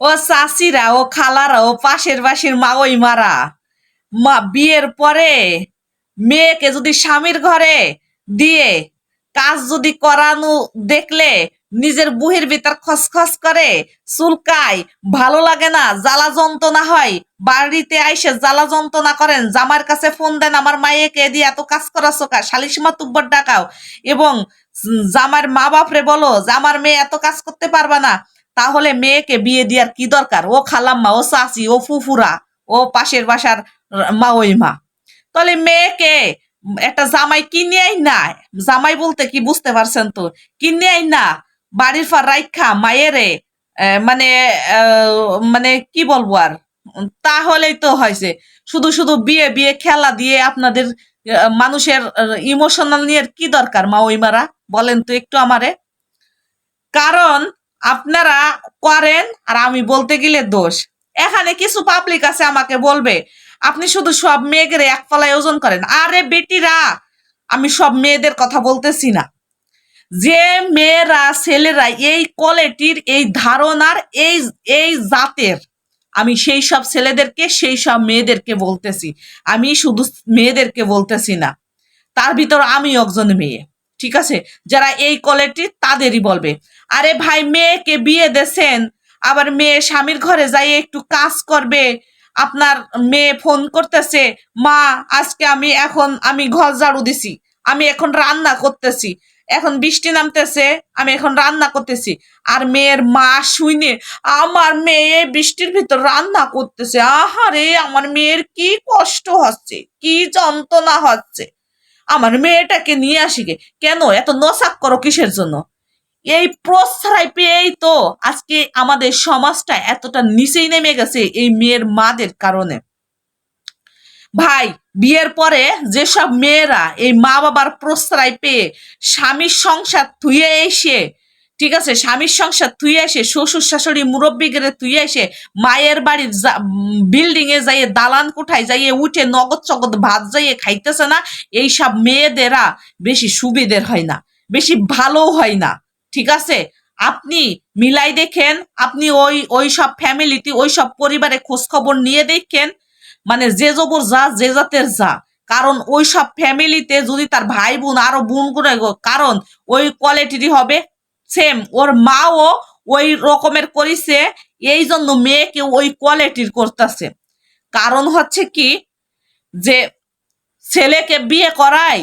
ও চাষিরা ও খালারা, ও পাশের পাশের মা ওই মারা। মা, বিয়ের পরে মেয়েকে যদি স্বামীর ঘরে দিয়ে কাজ যদি করানো দেখলে নিজের বুহের ভিতর খসখস করে, চুলকায়, ভালো লাগে না, জ্বালা যন্ত্রণা হয়, বাড়িতে আইসে জ্বালা যন্ত্রণা করেন, জামার কাছে ফোন দেন, আমার মাইয়েকে দিয়ে এত কাজ করাছো কা শালিশমা তুব্বর ডাকাও। এবং জামার মা বাপরে বলো, যে আমার মেয়ে এত কাজ করতে পারবে না তাহলে মেয়েকে বিয়ে দেওয়ার কি দরকার? ও খালাম্মা, ও চাচি, ও ফুফুরা, ও পাশের বাসার মা ওই মা তাহলে মেয়েকে একটা জামাই কিনে আই না? জামাই বলতে কি বুঝতে পারছেন তো? কিনে আই না? বাড়ির ফার রাইখা মায়েরে মানে মানে কি বলব আর? তাহলেই তো হয়েছে। শুধু শুধু বিয়ে বিয়ে খেলা দিয়ে আপনাদের মানুষের ইমোশনাল নিয়ে কি দরকার মা ওই মারা বলেন তো একটু আমারে। কারণ আপনারা করেন আর আমি বলতে গেলে দোষ। এখানে কিছু পাবলিক আছে আমাকে বলবে, আপনি শুধু সব মেয়েদের এক পালায় ওজন করেন। আরে বেটিরা, আমি সব মেয়েদের কথা বলতেছি না। যে মেয়েরা, ছেলেরা এই কোয়ালিটির এই ধারণার, এই এই জাতের, আমি সেই সব ছেলেদেরকে, সেই সব মেয়েদেরকে বলতেছি। আমি শুধু মেয়েদেরকে বলতেছি না। তার ভিতর আমি একজন মেয়ে। ঠিক আছে? যারা এই কোয়ালিটি তাদেরই বলবে। আরে ভাই, মেয়েকে বিয়ে দেছেন, আবার মেয়ে স্বামীর ঘরে যাই একটু কাজ করবে, আপনার মেয়ে ফোন করতেছে, মা, আজকে আমি এখন, আমি ঘর ঝাড়ু দিছি, আমি এখন রান্না করতেছি, এখন বৃষ্টি নামতেছে, আমি এখন রান্না করতেছি। আর মেয়ের মা শুইনে, আমার মেয়ে বৃষ্টির ভিতর রান্না করতেছে। আহারে, আমার মেয়ের কি কষ্ট হচ্ছে, কি যন্ত্রণা হচ্ছে। আমার মেয়েটাকে নিয়ে আসি গে। কেন? এত নসাক করো কিসের জন্য? এই প্রশ্রয় পেয়েই তো আজকে আমাদের সমাজটা এতটা নিচেই নেমে গেছে এই মেয়ের মাদের কারণে। ভাই, বিয়ের পরে যেসব মেয়েরা এই মা বাবার প্রশ্রয় পেয়ে স্বামীর সংসার থুয়ে এসে ঠিক আছে? স্বামীর সংসার থুয়ে এসে, শ্বশুর শাশুড়ি মুরব্বী গেলে থুয়ে এসে, মায়ের বাড়ির বিল্ডিং এ যাইয়ে, দালান কোঠায় যাইয়ে, উঠে নগদ চগদ ভাত যাইয়ে খাইতেছে না এইসব মেয়েদেরা বেশি সুবিধের হয় না, বেশি ভালো হয় না, ঠিক আছে? আপনি মিলাই দেখেন, আপনি ওই ওই সব ফ্যামিলিতে ওই সব পরিবারে খোঁজ খবর নিয়ে দেখেন মানে যে জবর যা, যে জাতের যা, কারণ ওই সব ফ্যামিলিতে যদি তার ভাই বোন আরও বোন করে, কারণ ওই কোয়ালিটিরই হবে সেম ওর মাও ওই রকমের করিছে এই জন্য মেয়েকে ওই কোয়ালিটির করতেছে। কারণ হচ্ছে কি, যে ছেলেকে বিয়ে করায়,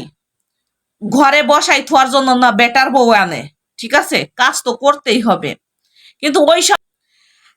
ঘরে বসাই থোয়ার জন্য না, বেটার বউ আনে। ঠিক আছে? কাজ তো করতেই হবে। কিন্তু ওই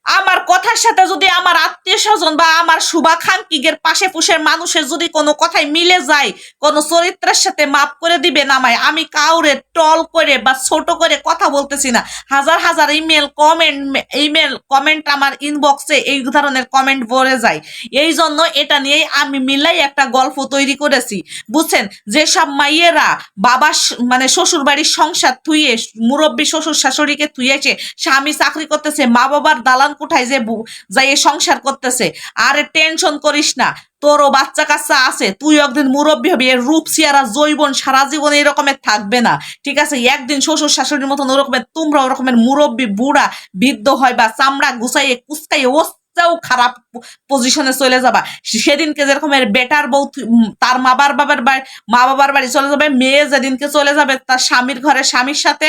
আমার কথার সাথে যদি আমার আত্মীয় স্বজন বা আমার শুভাকাঙ্ক্ষীদের পাশে পুষের মানুষের যদি কোনো কথাই মিলে যায়, কোনো চরিত্রের সাথে মাপ করে দিবে নামায় আমি কাউরে টল করে বা ছোট করে কথা বলতেছি না। হাজার হাজার ইমেল, কমেন্ট ইমেল, কমেন্ট আমার ইনবক্সে এই ধরনের কমেন্ট ভরে যায়। এই জন্য এটা নিয়েই আমি মিলাই একটা গল্প তৈরি করেছি। বুঝছেন? যেসব মাইয়েরা বাবা মানে শ্বশুর বাড়ির সংসার থুয়ে মুরব্বী শ্বশুর শাশুড়িকে থুয়েছে স্বামী চাকরি করতেছে মা বাবার দালান কোঠায় যে যাইয়ে সংসার করতেছে। আরে টেনশন করিস না, তোরও বাচ্চা কাচ্চা আছে তুই একদিন মুরব্বী হবি, এর রূপ সিয়ারা জৈবন সারা জীবন এরকমের থাকবে না। ঠিক আছে? একদিন শ্বশুর শাশুড়ির মতন ওরকমের তোমরা ওরকমের মুরব্বী, বুড়া, বৃদ্ধ হয় বা চামড়া গুছাইয়ে, কুচকাইয়ে, ওস্তাও খারাপ পজিশনে চলে যাবা। সেদিনকে যেরকমের বেটার বউ তার মা বাবার বাবার মা বাবার বাড়ি চলে যাবে, মেয়ে যেদিনকে চলে যাবে, তার স্বামীর ঘরে, স্বামীর সাথে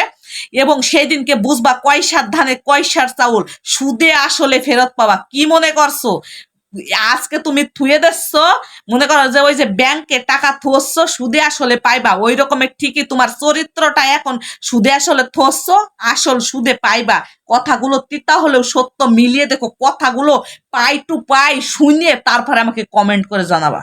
এবং সেই দিনকে বুঝবা কয়সার ধানে কয় সার চাউল। সুদে আসলে ফেরত পাবা। কি মনে করছ? আজকে তুমি থুয়ে দিচ্ছ, মনে করো যে ওই যে ব্যাংকে টাকা থসছ সুদে আসলে পাইবা। ওই রকমের ঠিকই তোমার চরিত্রটা এখন সুদে আসলে থসছ আসল সুদে পাইবা। কথাগুলো তিতা হলেও সত্য মিলিয়ে দেখো, কথাগুলো পাই টু পাই শুনিয়ে তারপরে আমাকে কমেন্ট করে জানাবা।